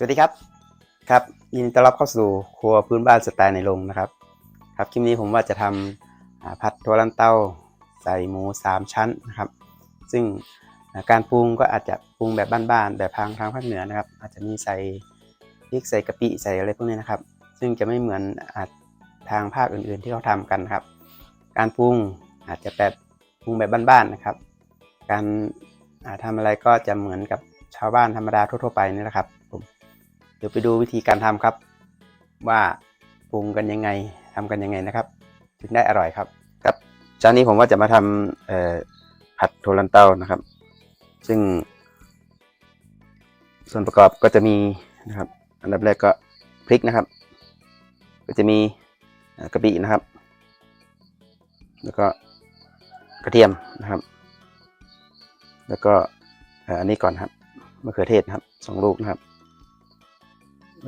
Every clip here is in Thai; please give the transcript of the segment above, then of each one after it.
สวัสดีครับ ครับยินดีต้อนรับเข้าสู่ครัวพื้นบ้านสไตล์ในโรงนะครับ ครับคลิปนี้ผมว่าจะทำอ่าผัดถั่วลันเต้าใส่หมูสามชั้นนะครับ ซึ่งการปรุงก็อาจจะปรุงแบบบ้านๆแบบทางทางภาคเหนือนะครับ อาจจะมีใส่พริกใส่กะปิใส่อะไรพวกนี้นะครับ ซึ่งจะไม่เหมือนอทางภาคอื่นๆที่เขาทำกันครับ การปรุงอาจจะแบบปรุงแบบบ้านๆนะครับ การอ่าทำอะไรก็จะเหมือนกับชาวบ้านธรรมดาทั่วๆไปนี่แหละครับ เดี๋ยวไปดูวิธีการทำครับ ว่าปรุงกันยังไงทำกันยังไงนะครับ ถึงได้อร่อยครับ ครับจานนี้ผมว่าจะมาทำเอ่อผัดโทลันเต้านะครับ ซึ่ง ส่วนประกอบก็จะมีนะครับ อันดับแรกก็พริกนะครับ ก็จะมีกะปินะครับ แล้วก็กระเทียมนะครับ แล้วก็อันนี้ก่อนครับมะเขือเทศนะครับสองลูกนะครับ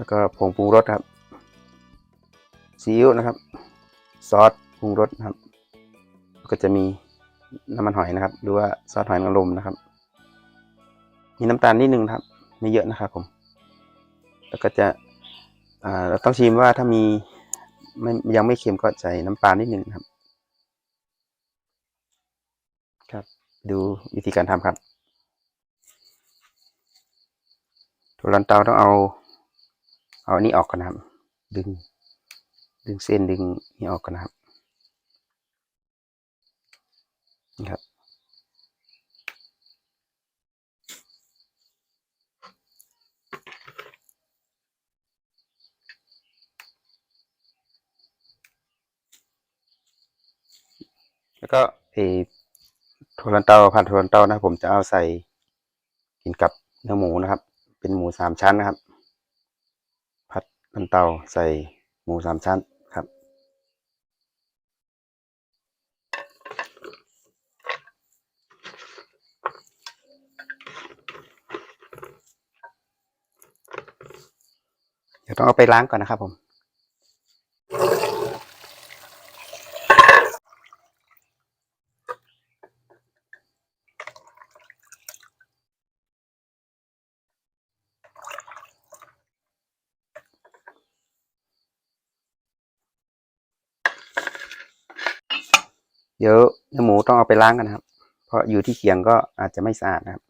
แล้วก็ผงปรุงรสครับซีอิ๊วนะครับ ซอสปรุงรสนะครับ ก็จะมีน้ำมันหอยนะครับ หรือว่าซอสหอยนางรมนะครับ มีน้ำตาลนิดนึงครับ ไม่เยอะนะครับผม แล้วก็จะเราต้องชิมว่าถ้ามีไม่ยังไม่เค็มก็ใส่น้ำปลานิดนึงครับ ครับ ดูวิธีการทำครับถั่วลันเตาต้องเอา เอาอันนี้ออกก่อนนะครับ ดึง ดึงเส้นดึงนี่ออกก่อนนะครับนี่ครับ แล้วก็เออถั่วลันเตาผัดถั่วลันเตานะผมจะเอาใส่กินกับเนื้อหมูนะครับ เป็นหมูสามชั้นนะครับ ผัดลันเตาใส่หมูสามชั้นครับ เดี๋ยวต้องเอาไปล้างก่อนนะครับผม เดี๋ยวเนื้อหมูต้องเอาไปล้างกันนะครับ เพราะอยู่ที่เคียงก็อาจจะไม่สะอาดนะครับ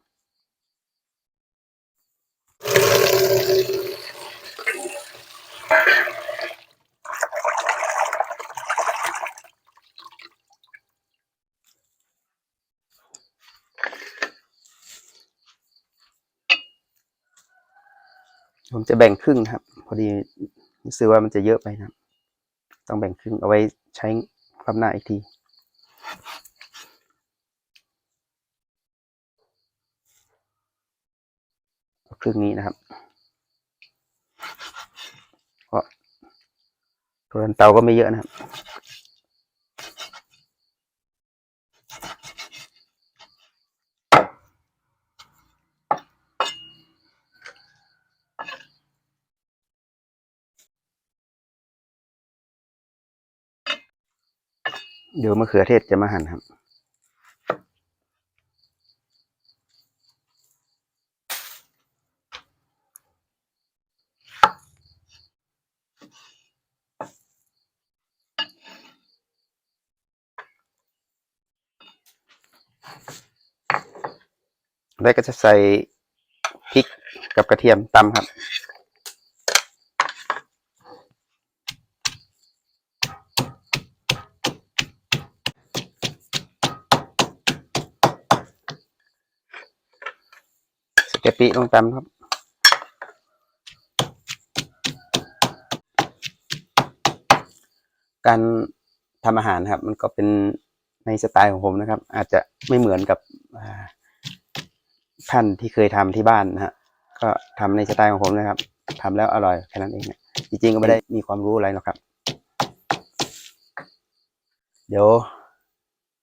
ผมจะแบ่งครึ่งครับ พอดีรู้สึกว่ามันจะเยอะไปนะครับ ต้องแบ่งครึ่งเอาไว้ใช้ความหน้าอีกที เอา ครึ่งนี้นะครับเพราะตัวเตาก็ไม่เยอะนะครับเดี๋ยวมะเขือเทศจะมาหั่นครับ แล้วก็จะใส่พริกกับกระเทียมตำครับสกะปิลงตำครับการทำอาหารครับ มันก็เป็นในสไตล์ของผมนะครับ อาจจะไม่เหมือนกับ ท่านที่เคยทำที่บ้านนะฮะก็ทำในสไตล์ของผมนะครับทำแล้วอร่อยแค่นั้นเองนะจริงๆก็ไม่ได้มีความรู้อะไรหรอกครับ เดี๋ยว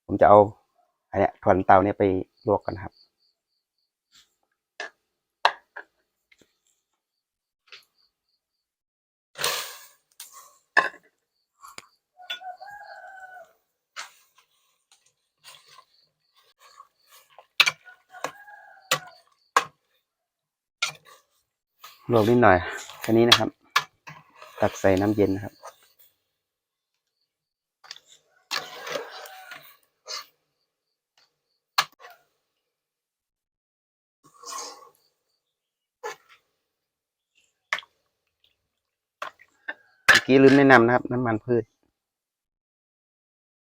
ผมจะเอาอันเนี้ยถั่วนเตาเนี่ยไปลวกกันครับ ลวกนิดหน่อยแค่นี้นะครับ ตักใส่น้ำเย็นนะครับ เมื่อกี้ลืมแนะนำนะครับ น้ำมันพืช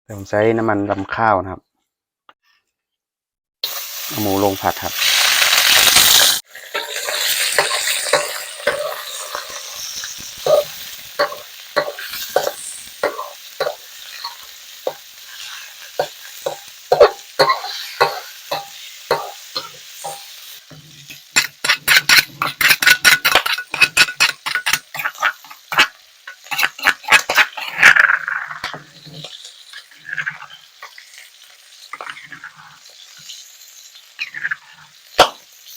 แต่ผมใช้น้ำมันลำข้าวนะครับเอาหมูลงผัดครับ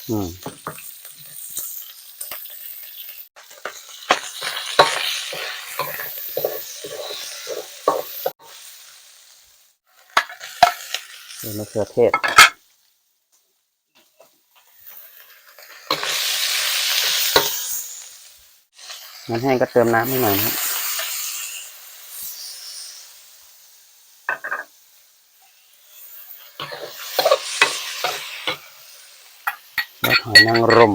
อืมเดี๋ยวมะเขือเทศน้ำแห้งก็เติมน้ำให้หน่อยนะครับ แล้วหอยนางรม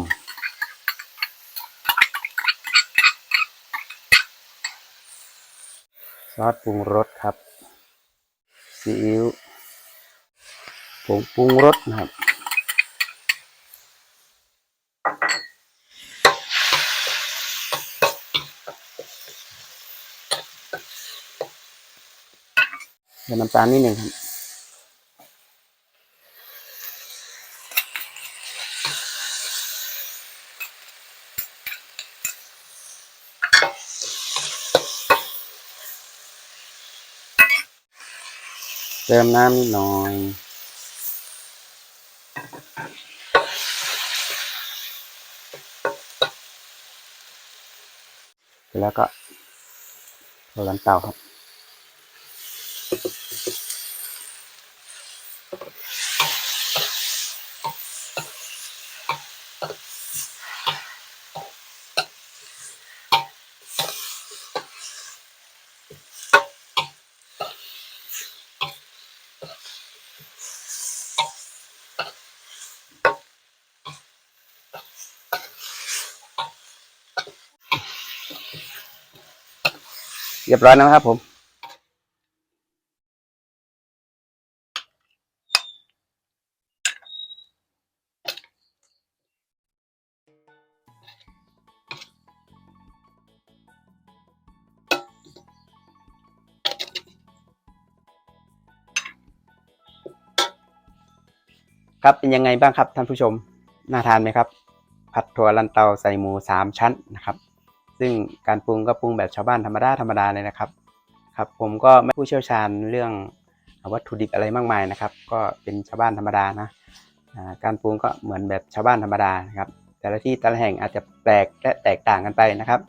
ซอสปรุงรสครับซีอิ๊วผงปรุงรสนะครับเดี๋ยวน้ำตาลนิดหนึ่งครับ เติมน้ำนิดหน่อยแล้วก็โรลันเตาครับ เรียบร้อยแล้วนะครับผมครับเป็นยังไงบ้างครับท่านผู้ชม น่าทานไหมครับ ผัดถั่วลันเตาใส่หมูสามชั้นนะครับ ซึ่งการปรุงก็ปรุงแบบชาวบ้านธรรมดาธรรมดาเลยนะครับครับผมก็ไม่ผู้เชี่ยวชาญเรื่องวัตถุดิบอะไรมากมายนะครับ ก็เป็นชาวบ้านธรรมดานะการปรุงก็เหมือนแบบชาวบ้านธรรมดานะครับ แต่ละที่แต่ละแห่งอาจจะแปลกและแตกต่างกันไปนะครับ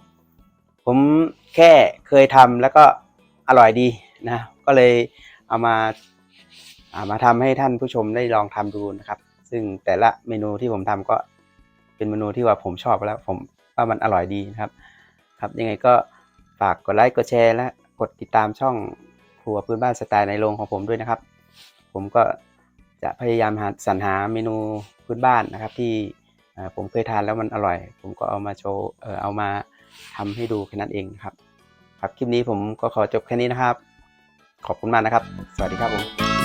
ผมแค่เคยทำแล้วก็อร่อยดีนะก็เลยเอามาอ่ามาทำให้ท่านผู้ชมได้ลองทำดูนะครับ ซึ่งแต่ละเมนูที่ผมทำก็เป็นเมนูที่ว่าผมชอบแล้วผมว่ามันอร่อยดีนะครับ ครับยังไงก็ฝากกดไลค์กดแชร์และกดติดตามช่องครัวพื้นบ้านสไตล์ในโรงของผมด้วยนะครับ ผมก็จะพยายามหาสรรหาเมนูพื้นบ้านนะครับ ที่ผมเคยทานแล้วมันอร่อย ผมก็เอามาโชว์เออเอามาทำให้ดูแค่นั้นเองครับ ครับคลิปนี้ผมก็ขอจบแค่นี้นะครับ ขอบคุณมากนะครับ สวัสดีครับผม